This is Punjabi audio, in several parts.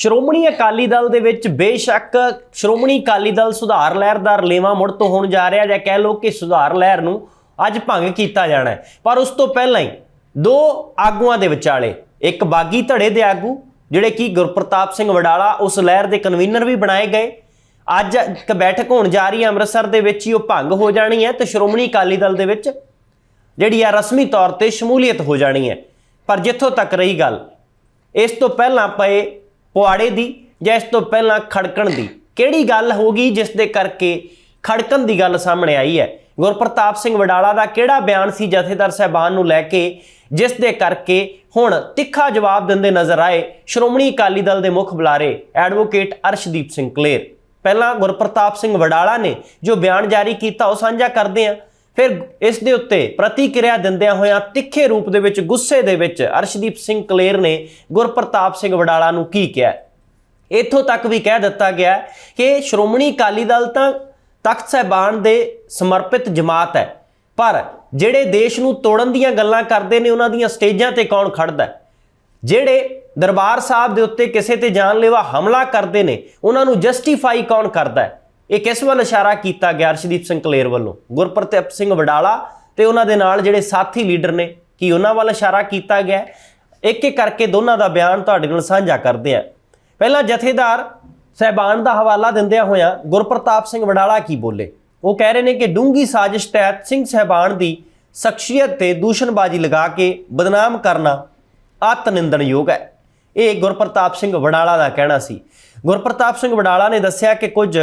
ਸ਼੍ਰੋਮਣੀ ਅਕਾਲੀ ਦਲ ਦੇ ਵਿੱਚ ਬੇਸ਼ੱਕ ਸ਼੍ਰੋਮਣੀ ਅਕਾਲੀ ਦਲ ਸੁਧਾਰ ਲਹਿਰ ਦਾ ਰਲੇਵਾਂ ਮੁੜ ਤੋਂ ਹੋਣ ਜਾ ਰਿਹਾ ਜਾਂ ਕਹਿ ਲਓ ਕਿ ਸੁਧਾਰ ਲਹਿਰ ਨੂੰ ਅੱਜ ਭੰਗ ਕੀਤਾ ਜਾਣਾ ਹੈ। ਪਰ ਉਸ ਤੋਂ ਪਹਿਲਾਂ ਹੀ ਦੋ ਆਗੂਆਂ ਦੇ ਵਿਚਾਲੇ, ਇੱਕ ਬਾਗੀ ਧੜੇ ਦੇ ਆਗੂ, ਜਿਹੜੇ ਕਿ ਗੁਰਪ੍ਰਤਾਪ ਸਿੰਘ ਵਡਾਲਾ ਉਸ ਲਹਿਰ ਦੇ ਕਨਵੀਨਰ ਵੀ ਬਣਾਏ ਗਏ। ਅੱਜ ਇੱਕ ਬੈਠਕ ਹੋਣ ਜਾ ਰਹੀ ਹੈ, ਅੰਮ੍ਰਿਤਸਰ ਦੇ ਵਿੱਚ ਹੀ ਉਹ ਭੰਗ ਹੋ ਜਾਣੀ ਹੈ ਤੇ ਸ਼੍ਰੋਮਣੀ ਅਕਾਲੀ ਦਲ ਦੇ ਵਿੱਚ ਜਿਹੜੀ ਆ ਰਸਮੀ ਤੌਰ ਤੇ ਸ਼ਮੂਲੀਅਤ ਹੋ ਜਾਣੀ ਹੈ। ਪਰ ਜਿੱਥੋਂ ਤੱਕ ਰਹੀ ਗੱਲ, ਇਸ ਤੋਂ ਪਹਿਲਾਂ ਪਏ ਪੁਆੜੇ ਦੀ ਜਾਂ ਇਸ ਤੋਂ ਪਹਿਲਾਂ ਖੜਕਣ ਦੀ। ਕਿਹੜੀ ਗੱਲ ਹੋਗੀ ਜਿਸ ਦੇ ਕਰਕੇ ਖੜਕਣ ਦੀ ਗੱਲ ਸਾਹਮਣੇ ਆਈ ਹੈ? ਗੁਰਪ੍ਰਤਾਪ ਸਿੰਘ ਵਡਾਲਾ ਦਾ ਕਿਹੜਾ ਬਿਆਨ ਸੀ ਜਥੇਦਾਰ ਸਾਹਿਬਾਨ ਨੂੰ ਲੈ ਕੇ, ਜਿਸ ਦੇ ਕਰਕੇ ਹੁਣ ਤਿੱਖਾ ਜਵਾਬ ਦਿੰਦੇ ਨਜ਼ਰ ਆਏ ਸ਼੍ਰੋਮਣੀ ਅਕਾਲੀ ਦਲ ਦੇ ਮੁੱਖ ਬੁਲਾਰੇ ਐਡਵੋਕੇਟ ਅਰਸ਼ਦੀਪ ਸਿੰਘ ਕਲੇਰ। ਪਹਿਲਾਂ ਗੁਰਪ੍ਰਤਾਪ ਸਿੰਘ ਵਡਾਲਾ ਨੇ ਜੋ ਬਿਆਨ ਜਾਰੀ ਕੀਤਾ ਉਹ ਸਾਂਝਾ ਕਰਦੇ ਹਾਂ। ਫਿਰ ਇਸ ਦੇ ਉੱਤੇ ਪ੍ਰਤੀਕਿਰਿਆ ਦਿੰਦਿਆਂ ਹੋਇਆਂ ਤਿੱਖੇ ਰੂਪ ਦੇ ਵਿੱਚ, ਗੁੱਸੇ ਦੇ ਵਿੱਚ ਅਰਸ਼ਦੀਪ ਸਿੰਘ ਕਲੇਰ ਨੇ ਗੁਰਪ੍ਰਤਾਪ ਸਿੰਘ ਵਡਾਲਾ ਨੂੰ ਕੀ ਕਿਹਾ? ਇੱਥੋਂ ਤੱਕ ਵੀ ਕਹਿ ਦਿੱਤਾ ਗਿਆ ਕਿ ਸ਼੍ਰੋਮਣੀ ਅਕਾਲੀ ਦਲ ਤਾਂ ਤਖਤ ਸਾਹਿਬਾਨ ਦੇ ਸਮਰਪਿਤ ਜਮਾਤ ਹੈ, ਪਰ ਜਿਹੜੇ ਦੇਸ਼ ਨੂੰ ਤੋੜਨ ਦੀਆਂ ਗੱਲਾਂ ਕਰਦੇ ਨੇ, ਉਹਨਾਂ ਦੀਆਂ ਸਟੇਜਾਂ ਤੇ ਕੌਣ ਖੜਦਾ ਹੈ? ਜਿਹੜੇ ਦਰਬਾਰ ਸਾਹਿਬ ਦੇ ਉੱਤੇ ਕਿਸੇ ਤੇ ਜਾਨਲੇਵਾ ਹਮਲਾ ਕਰਦੇ ਨੇ, ਉਹਨਾਂ ਨੂੰ ਜਸਟੀਫਾਈ ਕੌਣ ਕਰਦਾ ਹੈ? ਇਹ ਕਿਸ ਵੱਲ ਇਸ਼ਾਰਾ ਕੀਤਾ ਗਿਆ ਅਰਸ਼ਦੀਪ ਸਿੰਘ ਕਲੇਰ ਵੱਲੋਂ? ਗੁਰਪ੍ਰਤਾਪ ਸਿੰਘ ਵਡਾਲਾ ਤੇ ਉਹਨਾਂ ਦੇ ਨਾਲ ਜਿਹੜੇ ਸਾਥੀ ਲੀਡਰ ਨੇ, ਕੀ ਉਹਨਾਂ ਵੱਲ ਇਸ਼ਾਰਾ ਕੀਤਾ ਗਿਆ? ਇੱਕ ਇੱਕ ਕਰਕੇ ਦੋਨਾਂ ਦਾ ਬਿਆਨ ਤੁਹਾਡੇ ਨਾਲ ਸਾਂਝਾ ਕਰਦੇ ਆ ਪਹਿਲਾਂ ਜਥੇਦਾਰ ਸਹਿਬਾਨ ਦਾ ਹਵਾਲਾ ਦਿੰਦਿਆਂ ਹੋਇਆਂ ਗੁਰਪ੍ਰਤਾਪ ਸਿੰਘ ਵਡਾਲਾ ਕੀ ਬੋਲੇ? ਉਹ ਕਹਿ ਰਹੇ ਨੇ ਕਿ ਡੂੰਗੀ ਸਾਜ਼ਿਸ਼ ਤਹਿਤ ਸਿੰਘ ਸਹਿਬਾਨ ਦੀ ਸ਼ਖਸੀਅਤ ਤੇ ਦੂਸ਼ਣਬਾਜ਼ੀ ਲਗਾ ਕੇ ਬਦਨਾਮ ਕਰਨਾ ਅਤ ਨਿੰਦਣਯੋਗ ਹੈ। ਇਹ ਗੁਰਪ੍ਰਤਾਪ ਸਿੰਘ ਵਡਾਲਾ ਦਾ ਕਹਿਣਾ ਸੀ। ਗੁਰਪ੍ਰਤਾਪ ਸਿੰਘ ਵਡਾਲਾ ਨੇ ਦੱਸਿਆ ਕਿ ਕੁਝ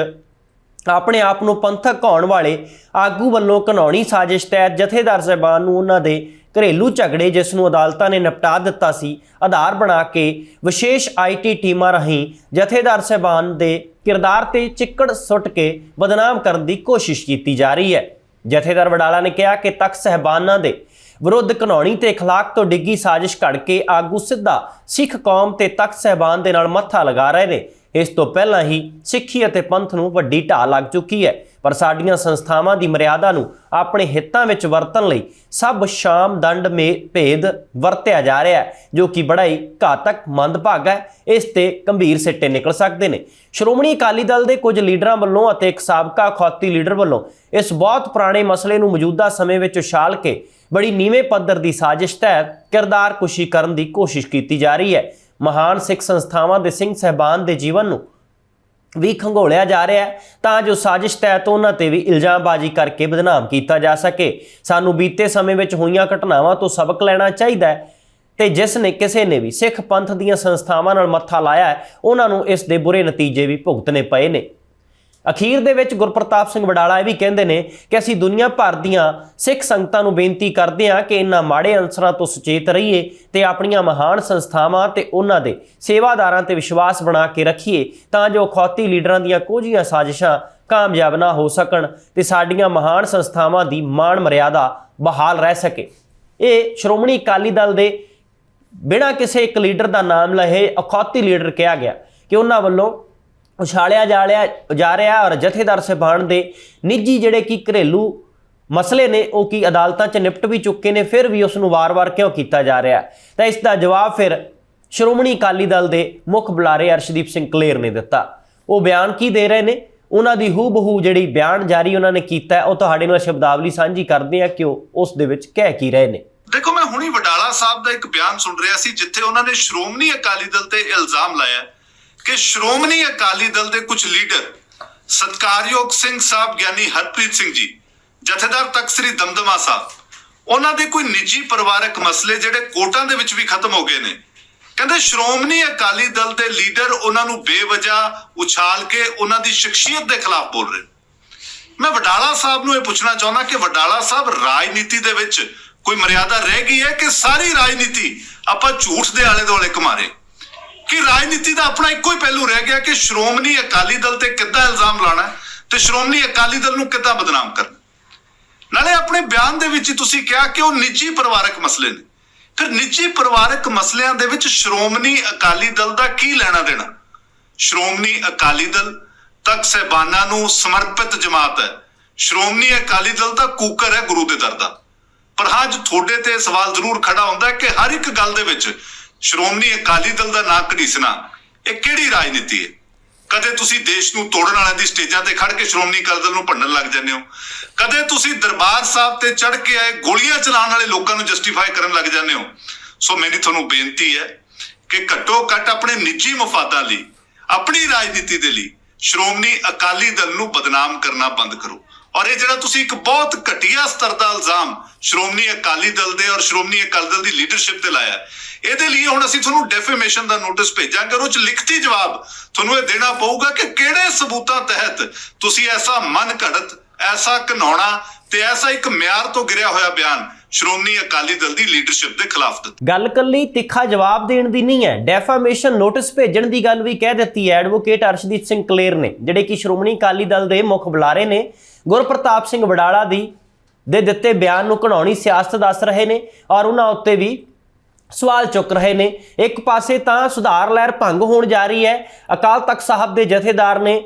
ਆਪਣੇ ਆਪ ਨੂੰ ਪੰਥਕ ਕਹਾਉਣ ਵਾਲੇ ਆਗੂ ਵੱਲੋਂ ਘਨੌਣੀ ਸਾਜ਼ਿਸ਼ ਤਹਿਤ ਜਥੇਦਾਰ ਸਾਹਿਬਾਨ ਨੂੰ ਉਹਨਾਂ ਦੇ ਘਰੇਲੂ ਝਗੜੇ ਜਿਸ ਨੂੰ ਅਦਾਲਤਾਂ ਨੇ ਨਿਪਟਾ ਦਿੱਤਾ ਸੀ ਆਧਾਰ ਬਣਾ ਕੇ ਵਿਸ਼ੇਸ਼ ਆਈਟੀ ਟੀਮਾਂ ਰਾਹੀਂ ਜਥੇਦਾਰ ਸਾਹਿਬਾਨ ਦੇ ਕਿਰਦਾਰ ਤੇ ਚਿੱਕੜ ਸੁੱਟ ਕੇ ਬਦਨਾਮ ਕਰਨ ਦੀ ਕੋਸ਼ਿਸ਼ ਕੀਤੀ ਜਾ ਰਹੀ ਹੈ ਜਥੇਦਾਰ ਵਡਾਲਾ ਨੇ ਕਿਹਾ ਕਿ ਤਖਤ ਸਹਿਬਾਨਾਂ ਦੇ ਵਿਰੁੱਧ ਘਨੌਣੀ ਤੇ اخلاق ਤੋਂ ਡਿੱਗੀ ਸਾਜ਼ਿਸ਼ ਘੜ ਕੇ ਆਗੂ ਸਿੱਧਾ ਸਿੱਖ ਕੌਮ ਤੇ ਤਖਤ ਸਹਿਬਾਨ ਦੇ ਨਾਲ ਮੱਥਾ ਲਗਾ ਰਹੇ ਨੇ ਇਸ ਤੋਂ ਪਹਿਲਾਂ ਹੀ ਸਿੱਖੀ ਅਤੇ ਪੰਥ ਨੂੰ ਵੱਡੀ ਢਾਹ ਲੱਗ ਚੁੱਕੀ ਹੈ। ਪਰ ਸਾਡੀਆਂ ਸੰਸਥਾਵਾਂ ਦੀ ਮਰਿਆਦਾ ਨੂੰ ਆਪਣੇ ਹਿੱਤਾਂ ਵਿੱਚ ਵਰਤਣ ਲਈ ਸਭ ਸ਼ਾਮ ਦੰਡ ਮੇ ਭੇਦ ਵਰਤਿਆ ਜਾ ਰਿਹਾ ਹੈ, ਜੋ ਕਿ ਬੜਾ ਹੀ ਘਾਤਕ ਮੰਦਭਾਗਾ ਹੈ। ਇਸ ਤੇ ਗੰਭੀਰ ਸਿੱਟੇ ਨਿਕਲ ਸਕਦੇ ਨੇ। ਸ਼੍ਰੋਮਣੀ ਅਕਾਲੀ ਦਲ ਦੇ ਕੁਝ ਲੀਡਰਾਂ ਵੱਲੋਂ ਅਤੇ ਇੱਕ ਸਾਬਕਾ ਖੌਤੀ ਲੀਡਰ ਵੱਲੋਂ ਇਸ ਬਹੁਤ ਪੁਰਾਣੇ ਮਸਲੇ ਨੂੰ ਮੌਜੂਦਾ ਸਮੇਂ ਵਿੱਚ ਉਛਾਲ ਕੇ ਬੜੀ ਨੀਵੇਂ ਪੱਧਰ ਦੀ ਸਾਜ਼ਿਸ਼ ਤਹਿਤ ਕਿਰਦਾਰ ਕੁਸ਼ੀ ਕਰਨ ਦੀ ਕੋਸ਼ਿਸ਼ ਕੀਤੀ ਜਾ ਰਹੀ ਹੈ। ਮਹਾਨ ਸਿੱਖ ਸੰਸਥਾਵਾਂ ਦੇ ਸਿੰਘ ਸਹਿਬਾਨ ਦੇ ਜੀਵਨ ਨੂੰ ਵੀ ਖੰਗੋਲਿਆ ਜਾ ਰਿਹਾ ਹੈ, ਤਾਂ ਜੋ ਸਾਜ਼ਿਸ਼ ਤਹਿਤ ਉਹਨਾਂ ਤੇ ਵੀ ਇਲਜ਼ਾਮਬਾਜ਼ੀ ਕਰਕੇ ਬਦਨਾਮ ਕੀਤਾ ਜਾ ਸਕੇ। ਸਾਨੂੰ ਬੀਤੇ ਸਮੇਂ ਵਿੱਚ ਹੋਈਆਂ ਘਟਨਾਵਾਂ ਤੋਂ ਸਬਕ ਲੈਣਾ ਚਾਹੀਦਾ ਹੈ ਤੇ ਜਿਸ ਨੇ ਕਿਸੇ ਨੇ ਵੀ ਸਿੱਖ ਪੰਥ ਦੀਆਂ ਸੰਸਥਾਵਾਂ ਨਾਲ ਮੱਥਾ ਲਾਇਆ ਹੈ, ਉਹਨਾਂ ਨੂੰ ਇਸ ਦੇ ਬੁਰੇ ਨਤੀਜੇ ਵੀ ਭੁਗਤਣੇ ਪਏ ਨੇ। ਅਖੀਰ ਦੇ ਵਿੱਚ ਗੁਰਪ੍ਰਤਾਪ ਸਿੰਘ ਵਡਾਲਾ ਇਹ ਵੀ ਕਹਿੰਦੇ ਨੇ ਕਿ ਅਸੀਂ ਦੁਨੀਆ ਭਰ ਦੀਆਂ ਸਿੱਖ ਸੰਗਤਾਂ ਨੂੰ ਬੇਨਤੀ ਕਰਦੇ ਹਾਂ ਕਿ ਇਹਨਾਂ ਮਾੜੇ ਅਨਸਰਾਂ ਤੋਂ ਸੁਚੇਤ ਰਹੀਏ ਤੇ ਆਪਣੀਆਂ ਮਹਾਨ ਸੰਸਥਾਵਾਂ ਤੇ ਉਹਨਾਂ ਦੇ ਸੇਵਾਦਾਰਾਂ ਤੇ ਵਿਸ਼ਵਾਸ ਬਣਾ ਕੇ ਰੱਖੀਏ ਤਾਂ ਜੋ ਖੌਤੀ ਲੀਡਰਾਂ ਦੀਆਂ ਕੋਝੀਆਂ ਸਾਜ਼ਿਸ਼ਾਂ ਕਾਮਯਾਬ ਨਾ ਹੋ ਸਕਣ ਤੇ ਸਾਡੀਆਂ ਮਹਾਨ ਸੰਸਥਾਵਾਂ ਦੀ ਮਾਣ ਮਰਿਆਦਾ ਬਹਾਲ ਰਹਿ ਸਕੇ। ਇਹ ਸ਼੍ਰੋਮਣੀ ਅਕਾਲੀ ਦਲ ਦੇ ਬਿਨਾਂ ਕਿਸੇ ਇੱਕ ਲੀਡਰ ਦਾ ਨਾਮ ਲਏ ਅਖੌਤੀ ਲੀਡਰ ਕਿਹਾ ਗਿਆ ਕਿ ਉਹਨਾਂ ਵੱਲੋਂ ਉਛਾਲਿਆ ਜਾ ਰਿਹਾ ਜਾ ਰਿਹਾ ਔਰ ਜਥੇਦਾਰ ਸਾਹਿਬਾਨ ਦੇ ਨਿੱਜੀ ਜਿਹੜੇ ਕਿ ਘਰੇਲੂ ਮਸਲੇ ਨੇ, ਉਹ ਕੀ ਅਦਾਲਤਾਂ 'ਚ ਨਿਪਟ ਵੀ ਚੁੱਕੇ ਨੇ, ਫਿਰ ਵੀ ਉਸ ਨੂੰ ਵਾਰ-ਵਾਰ ਕਿਉਂ ਕੀਤਾ ਜਾ ਰਿਹਾ? ਤਾਂ ਇਸ ਦਾ ਜਵਾਬ ਫਿਰ ਸ਼੍ਰੋਮਣੀ ਅਕਾਲੀ ਦਲ ਦੇ ਮੁੱਖ ਬੁਲਾਰੇ ਅਰਸ਼ਦੀਪ ਸਿੰਘ ਕਲੇਰ ਨੇ ਦਿੱਤਾ। ਉਹ ਬਿਆਨ ਕੀ ਦੇ ਰਹੇ ਨੇ? ਉਹਨਾਂ ਦੀ ਹੂ ਬਹੂ ਜਿਹੜੀ ਬਿਆਨ ਜਾਰੀ ਉਹਨਾਂ ਨੇ ਕੀਤਾ ਉਹ ਤੁਹਾਡੇ ਨਾਲ ਸ਼ਬਦਾਵਲੀ ਸਾਂਝੀ ਕਰਦੇ ਆ ਕਿ ਉਹ ਉਸ ਦੇ ਵਿੱਚ ਕਹਿ ਕੀ ਰਹੇ ਨੇ। ਦੇਖੋ, ਮੈਂ ਹੁਣੀ ਵਡਾਲਾ ਸਾਹਿਬ ਦਾ ਇੱਕ ਬਿਆਨ ਸੁਣ ਰਿਹਾ ਸੀ, ਜਿੱਥੇ ਉਹਨਾਂ ਨੇ ਸ਼੍ਰੋਮਣੀ ਅਕਾਲੀ ਦਲ ਤੇ ਇਲਜ਼ਾਮ ਲਾਇਆ ਕਿ ਸ਼੍ਰੋਮਣੀ ਅਕਾਲੀ ਦਲ ਦੇ ਕੁਝ ਲੀਡਰ ਸਤਕਾਰਯੋਗ ਸਿੰਘ ਸਾਹਿਬ ਗਿਆਨੀ ਹਰਪ੍ਰੀਤ ਸਿੰਘ ਜੀ, ਜਥੇਦਾਰ ਤਖਤ ਸ੍ਰੀ ਦਮਦਮਾ ਸਾਹਿਬ, ਉਹਨਾਂ ਦੇ ਕੋਈ ਨਿੱਜੀ ਪਰਿਵਾਰਕ ਮਸਲੇ ਜਿਹੜੇ ਕੋਰਟਾਂ ਦੇ ਵਿੱਚ ਵੀ ਖਤਮ ਹੋ ਗਏ ਨੇ। ਕਹਿੰਦੇ ਸ਼੍ਰੋਮਣੀ ਅਕਾਲੀ ਦਲ ਦੇ ਲੀਡਰ ਉਹਨਾਂ ਨੂੰ ਬੇਵਜਾ ਉਛਾਲ ਕੇ ਉਹਨਾਂ ਦੀ ਸ਼ਖਸੀਅਤ ਦੇ ਖਿਲਾਫ ਬੋਲ ਰਹੇ ਮੈਂ ਵਡਾਲਾ ਸਾਹਿਬ ਨੂੰ ਇਹ ਪੁੱਛਣਾ ਚਾਹੁੰਦਾ ਕਿ ਵਡਾਲਾ ਸਾਹਿਬ ਰਾਜਨੀਤੀ ਦੇ ਵਿੱਚ ਕੋਈ ਮਰਿਆਦਾ ਰਹਿ ਗਈ ਹੈ ਕਿ ਸਾਰੀ ਰਾਜਨੀਤੀ ਆਪਾਂ ਝੂਠ ਦੇ ਆਲੇ ਦੁਆਲੇ ਕਮਾਰੇ ਕਿ ਰਾਜਨੀਤੀ ਦਾ ਆਪਣਾ ਇੱਕੋ ਹੀ ਪਹਿਲੂ ਰਹਿ ਗਿਆ ਕਿ ਸ਼੍ਰੋਮਣੀ ਅਕਾਲੀ ਦਲ ਤੇ ਕਿੱਦਾਂ ਇਲਜ਼ਾਮ ਲਾਣਾ ਤੇ ਸ਼੍ਰੋਮਣੀ ਅਕਾਲੀ ਦਲ ਨੂੰ ਕਿੱਦਾਂ ਬਦਨਾਮ ਕਰਨਾ ਨਾਲੇ ਆਪਣੇ ਬਿਆਨ ਦੇ ਵਿੱਚ ਤੁਸੀਂ ਕਿਹਾ ਕਿ ਉਹ ਨਿੱਜੀ ਪਰਿਵਾਰਕ ਮਸਲੇ ਨੇ। ਫਿਰ ਨਿੱਜੀ ਪਰਿਵਾਰਕ ਮਸਲਿਆਂ ਦੇ ਵਿੱਚ ਸ਼੍ਰੋਮਣੀ ਅਕਾਲੀ ਦਲ ਦਾ ਕੀ ਲੈਣਾ ਦੇਣਾ? ਸ਼੍ਰੋਮਣੀ ਅਕਾਲੀ ਦਲ ਤੱਕ ਸਹਿਬਾਨਾਂ ਨੂੰ ਸਮਰਪਿਤ ਜਮਾਤ ਹੈ। ਸ਼੍ਰੋਮਣੀ ਅਕਾਲੀ ਦਲ ਦਾ ਕੂਕਰ ਹੈ ਗੁਰੂ ਦੇ ਦਰ ਦਾ। ਪਰ ਹਾਂ, ਅੱਜ ਤੁਹਾਡੇ ਤੇ ਸਵਾਲ ਜ਼ਰੂਰ ਖੜਾ ਹੁੰਦਾ ਕਿ ਹਰ ਇੱਕ ਗੱਲ ਦੇ ਵਿੱਚ ਸ਼੍ਰੋਮਣੀ ਅਕਾਲੀ ਦਲ ਦਾ ਨਾਂ ਘੜੀਸਣਾ ਇਹ ਕਿਹੜੀ ਰਾਜਨੀਤੀ ਹੈ? ਕਦੇ ਤੁਸੀਂ ਦੇਸ਼ ਨੂੰ ਤੋੜਨ ਵਾਲਿਆਂ ਦੀ ਸਟੇਜਾਂ ਤੇ ਖੜ ਕੇ ਸ਼੍ਰੋਮਣੀ ਅਕਾਲੀ ਦਲ ਨੂੰ ਭੰਡਣ ਲੱਗ ਜਾਂਦੇ ਹੋ? ਕਦੇ ਤੁਸੀਂ ਦਰਬਾਰ ਸਾਹਿਬ ਤੇ ਚੜ ਕੇ ਆਏ ਗੋਲੀਆਂ ਚਲਾਉਣ ਵਾਲੇ ਲੋਕਾਂ ਨੂੰ ਜਸਟੀਫਾਈ ਕਰਨ ਲੱਗ ਜਾਂਦੇ ਹੋ? ਸੋ ਮੇਰੀ ਤੁਹਾਨੂੰ ਬੇਨਤੀ ਹੈ ਕਿ ਘੱਟੋ ਘੱਟ ਆਪਣੇ ਨਿੱਜੀ ਮਫਾਦਾਂ ਲਈ, ਆਪਣੀ ਰਾਜਨੀਤੀ ਦੇ ਲਈ ਸ਼੍ਰੋਮਣੀ ਅਕਾਲੀ ਦਲ ਨੂੰ ਬਦਨਾਮ ਕਰਨਾ ਬੰਦ ਕਰੋ। ਔਰ ਇਹ ਜਿਹੜਾ ਤੁਸੀਂ ਇੱਕ ਬਹੁਤ ਘਟੀਆ ਸਤਰ ਦਾ ਇਲਜ਼ਾਮ ਸ਼੍ਰੋਮਣੀ ਅਕਾਲੀ ਦਲ ਦੇ ਔਰ ਸ਼੍ਰੋਮਣੀ ਅਕਾਲੀ ਦਲ ਦੀ ਲੀਡਰਸ਼ਿਪ ਤੇ ਲਾਇਆ ਇਹਦੇ ਲਈ ਹੁਣ ਅਸੀਂ ਤੁਹਾਨੂੰ ਡੈਫੇਮੇਸ਼ਨ ਦਾ ਨੋਟਿਸ ਭੇਜਾਂਗੇ ਉਹ ਚ ਲਿਖਤੀ ਜਵਾਬ ਤੁਹਾਨੂੰ ਇਹ ਦੇਣਾ ਪਊਗਾ ਕਿ ਕਿਹੜੇ ਸਬੂਤਾਂ ਤਹਿਤ ਤੁਸੀਂ ਐਸਾ ਮਨ ਘੜਤ, ਐਸਾ ਘਨੌਣਾ ਤੇ ਐਸਾ ਇੱਕ ਮਿਆਰ ਤੋਂ ਗਿਰਿਆ ਹੋਇਆ ਬਿਆਨ ਸ਼੍ਰੋਮਣੀ ਅਕਾਲੀ ਦਲ ਦੀ ਲੀਡਰਸ਼ਿਪ ਦੇ ਖਿਲਾਫ ਦਿੱਤਾ। ਗੱਲ ਕੱਲੀ ਤਿੱਖਾ ਜਵਾਬ ਦੇਣ ਦੀ ਨਹੀਂ ਹੈ। ਡੈਫਾਮੇਸ਼ਨ ਨੋਟਿਸ ਭੇਜਣ ਦੀ ਗੱਲ ਵੀ ਕਹਿ ਦਿੱਤੀ ਹੈ ਐਡਵੋਕੇਟ ਅਰਸ਼ਦੀਪ ਸਿੰਘ ਕਲੇਰ ਨੇ, ਜਿਹੜੇ ਕਿ ਸ਼੍ਰੋਮਣੀ ਅਕਾਲੀ ਦਲ ਦੇ ਮੁੱਖ ਬੁਲਾਰੇ ਨੇ। ਗੁਰਪ੍ਰਤਾਪ ਸਿੰਘ ਵਡਾਲਾ ਦੀ, ਦੇ ਦਿੱਤੇ ਬਿਆਨ ਨੂੰ ਘਣਾਉਣੀ ਸਿਆਸਤ ਦੱਸ ਰਹੇ ਨੇ ਔਰ ਉਹਨਾਂ ਉੱਤੇ ਵੀ ਸਵਾਲ ਚੁੱਕ ਰਹੇ ਨੇ। ਇੱਕ ਪਾਸੇ ਤਾਂ ਸੁਧਾਰ ਲਹਿਰ ਭੰਗ ਹੋਣ ਜਾ ਰਹੀ ਹੈ। ਅਕਾਲ ਤਖਤ ਸਾਹਿਬ ਦੇ ਜਥੇਦਾਰ ਨੇ,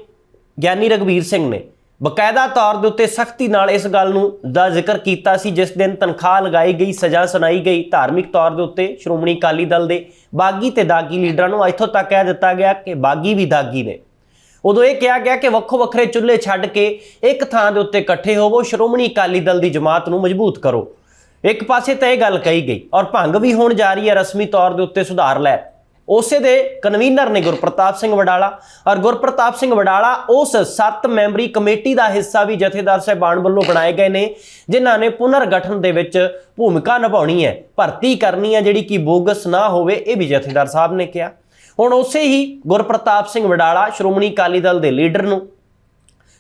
ਗਿਆਨੀ ਰਗਵੀਰ ਸਿੰਘ ਨੇ ਬਕਾਇਦਾ ਤੌਰ ਦੇ ਉੱਤੇ ਸਖਤੀ ਨਾਲ ਇਸ ਗੱਲ ਨੂੰ ਦਾ ਜ਼ਿਕਰ ਕੀਤਾ ਸੀ, ਜਿਸ ਦਿਨ ਤਨਖਾਹ ਲਗਾਈ ਗਈ, ਸਜ਼ਾ ਸੁਣਾਈ ਗਈ। ਧਾਰਮਿਕ ਤੌਰ ਦੇ ਉੱਤੇ ਸ਼੍ਰੋਮਣੀ ਅਕਾਲੀ ਦਲ ਦੇ ਬਾਗੀ ਤੇ ਦਾਗੀ ਲੀਡਰਾਂ ਨੂੰ ਇੱਥੋਂ ਤੱਕ ਕਹਿ ਦਿੱਤਾ ਗਿਆ ਕਿ ਬਾਗੀ ਵੀ ਦਾਗੀ ਨੇ। ਉਦੋਂ ਇਹ ਕਿਹਾ ਗਿਆ ਕਿ ਵੱਖੋ ਵੱਖਰੇ ਚੁੱਲ੍ਹੇ ਛੱਡ ਕੇ ਇੱਕ ਥਾਂ ਦੇ ਉੱਤੇ ਇਕੱਠੇ ਹੋਵੋ, ਸ਼੍ਰੋਮਣੀ ਅਕਾਲੀ ਦਲ ਦੀ ਜਮਾਤ ਨੂੰ ਮਜ਼ਬੂਤ ਕਰੋ। ਇੱਕ ਪਾਸੇ ਤਾਂ ਇਹ ਗੱਲ ਕਹੀ ਗਈ ਔਰ ਭੰਗ ਵੀ ਹੋਣ ਜਾ ਰਹੀ ਹੈ ਰਸਮੀ ਤੌਰ ਦੇ ਉੱਤੇ ਸੁਧਾਰ ਲੈ। ਉਸੇ ਦੇ ਕਨਵੀਨਰ ਨੇ ਗੁਰਪ੍ਰਤਾਪ ਸਿੰਘ ਵਡਾਲਾ ਔਰ ਗੁਰਪ੍ਰਤਾਪ ਸਿੰਘ ਵਡਾਲਾ ਉਸ 7 ਮੈਂਬਰੀ ਕਮੇਟੀ ਦਾ ਹਿੱਸਾ ਵੀ ਜਥੇਦਾਰ ਸਾਹਿਬਾਨ ਵੱਲੋਂ ਬਣਾਏ ਗਏ ਨੇ, ਜਿਨ੍ਹਾਂ ਨੇ ਪੁਨਰ ਗਠਨ ਦੇ ਵਿੱਚ ਭੂਮਿਕਾ ਨਿਭਾਉਣੀ ਹੈ, ਭਰਤੀ ਕਰਨੀ ਹੈ, ਜਿਹੜੀ ਕਿ ਬੋਗਸ ਨਾ ਹੋਵੇ, ਇਹ ਵੀ ਜਥੇਦਾਰ ਸਾਹਿਬ ਨੇ ਕਿਹਾ। ਹੁਣ ਉਸੇ ਹੀ ਗੁਰਪ੍ਰਤਾਪ ਸਿੰਘ ਵਡਾਲਾ ਸ਼੍ਰੋਮਣੀ ਅਕਾਲੀ ਦਲ ਦੇ ਲੀਡਰ ਨੂੰ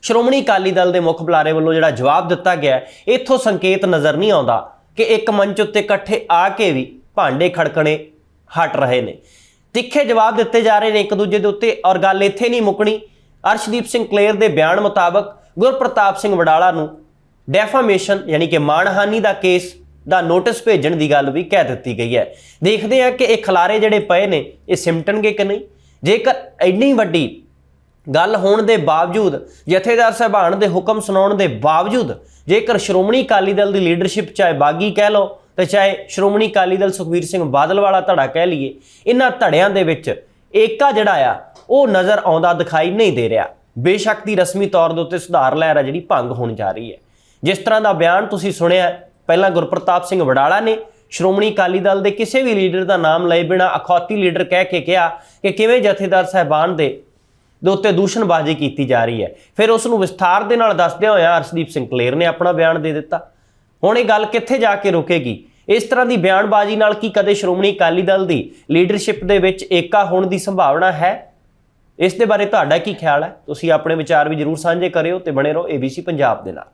ਸ਼੍ਰੋਮਣੀ ਅਕਾਲੀ ਦਲ ਦੇ ਮੁੱਖ ਬੁਲਾਰੇ ਵੱਲੋਂ ਜਿਹੜਾ ਜਵਾਬ ਦਿੱਤਾ ਗਿਆ ਇੱਥੋਂ ਸੰਕੇਤ ਨਜ਼ਰ ਨਹੀਂ ਆਉਂਦਾ ਕਿ ਇੱਕ ਮੰਚ ਉੱਤੇ ਇਕੱਠੇ ਆ ਕੇ ਵੀ ਭਾਂਡੇ ਖੜਕਣੇ ਹਟ ਰਹੇ ਨੇ। ਤਿੱਖੇ ਜਵਾਬ ਦਿੱਤੇ ਜਾ ਰਹੇ ਨੇ ਇੱਕ ਦੂਜੇ ਦੇ ਉੱਤੇ ਔਰ ਗੱਲ ਇੱਥੇ ਨਹੀਂ ਮੁੱਕਣੀ। ਅਰਸ਼ਦੀਪ ਸਿੰਘ ਕਲੇਰ ਦੇ ਬਿਆਨ ਮੁਤਾਬਕ ਗੁਰਪ੍ਰਤਾਪ ਸਿੰਘ ਵਡਾਲਾ ਨੂੰ ਡੈਫਾਮੇਸ਼ਨ ਯਾਨੀ ਕਿ ਮਾਣਹਾਨੀ ਦਾ ਕੇਸ ਦਾ ਨੋਟਿਸ ਭੇਜਣ ਦੀ ਗੱਲ ਵੀ ਕਹਿ ਦਿੱਤੀ ਗਈ ਹੈ। ਦੇਖਦੇ ਹਾਂ ਕਿ ਇਹ ਖਲਾਰੇ ਜਿਹੜੇ ਪਏ ਨੇ, ਇਹ ਸਿਮਟਣਗੇ ਕਿ ਨਹੀਂ? ਜੇਕਰ ਇੰਨੀ ਵੱਡੀ ਗੱਲ ਹੋਣ ਦੇ ਬਾਵਜੂਦ, ਜਥੇਦਾਰ ਸਾਹਿਬਾਨ ਦੇ ਹੁਕਮ ਸੁਣਾਉਣ ਦੇ ਬਾਵਜੂਦ, ਜੇਕਰ ਸ਼੍ਰੋਮਣੀ ਅਕਾਲੀ ਦਲ ਦੀ ਲੀਡਰਸ਼ਿਪ ਚਾਹੇ ਬਾਗੀ ਕਹਿ ਲਓ ਤੇ ਚਾਹੇ ਸ਼੍ਰੋਮਣੀ ਅਕਾਲੀ ਦਲ ਸੁਖਬੀਰ ਸਿੰਘ ਬਾਦਲ ਵਾਲਾ ਧੜਾ ਕਹਿ ਲਈਏ, ਇਹਨਾਂ ਧੜਿਆਂ ਦੇ ਵਿੱਚ ਏਕਾ ਜਿਹੜਾ ਆ, ਉਹ ਨਜ਼ਰ ਆਉਂਦਾ ਦਿਖਾਈ ਨਹੀਂ ਦੇ ਰਿਹਾ। ਬੇਸ਼ੱਕ ਦੀ ਰਸਮੀ ਤੌਰ ਦੇ ਉੱਤੇ ਸੁਧਾਰ ਲਹਿਰ ਆ ਜਿਹੜੀ ਭੰਗ ਹੋਣ ਜਾ ਰਹੀ ਹੈ। ਜਿਸ ਤਰ੍ਹਾਂ ਦਾ ਬਿਆਨ ਤੁਸੀਂ ਸੁਣਿਆ ਪਹਿਲਾਂ ਗੁਰਪ੍ਰਤਾਪ ਸਿੰਘ ਵਡਾਲਾ ਨੇ ਸ਼੍ਰੋਮਣੀ ਅਕਾਲੀ ਦਲ ਦੇ ਕਿਸੇ ਵੀ ਲੀਡਰ ਦਾ ਨਾਮ ਲਏ ਬਿਨਾ ਅਖੌਤੀ ਲੀਡਰ ਕਹਿ ਕੇ ਕਿਹਾ ਕਿ ਕਿਵੇਂ ਜਥੇਦਾਰ ਸਾਹਿਬਾਨ ਦੇ ਦੇ ਉੱਤੇ ਦੂਸ਼ਣਬਾਜ਼ੀ ਕੀਤੀ ਜਾ ਰਹੀ ਹੈ। ਫਿਰ ਉਸ ਨੂੰ ਵਿਸਥਾਰ ਦੇ ਨਾਲ ਦੱਸਦਿਆਂ ਹੋਇਆ ਅਰਸ਼ਦੀਪ ਸਿੰਘ ਕਲੇਰ ਨੇ ਆਪਣਾ ਬਿਆਨ ਦੇ ਦਿੱਤਾ। ਹੁਣ ਇਹ ਗੱਲ ਕਿੱਥੇ ਜਾ ਕੇ ਰੁਕੇਗੀ? ਇਸ ਤਰ੍ਹਾਂ ਦੀ ਬਿਆਨਬਾਜ਼ੀ ਨਾਲ ਕੀ ਕਦੇ ਸ਼੍ਰੋਮਣੀ ਅਕਾਲੀ ਦਲ ਦੀ ਲੀਡਰਸ਼ਿਪ ਦੇ ਵਿੱਚ ਏਕਾ ਹੋਣ ਦੀ ਸੰਭਾਵਨਾ ਹੈ? ਇਸ ਦੇ ਬਾਰੇ ਤੁਹਾਡਾ ਕੀ ਖਿਆਲ ਹੈ? ਤੁਸੀਂ ਆਪਣੇ ਵਿਚਾਰ ਵੀ ਜਰੂਰ ਸਾਂਝੇ ਕਰਿਓ ਤੇ ਬਣੇ ਰਹੋ ABC ਪੰਜਾਬ ਦੇ ਨਾਲ।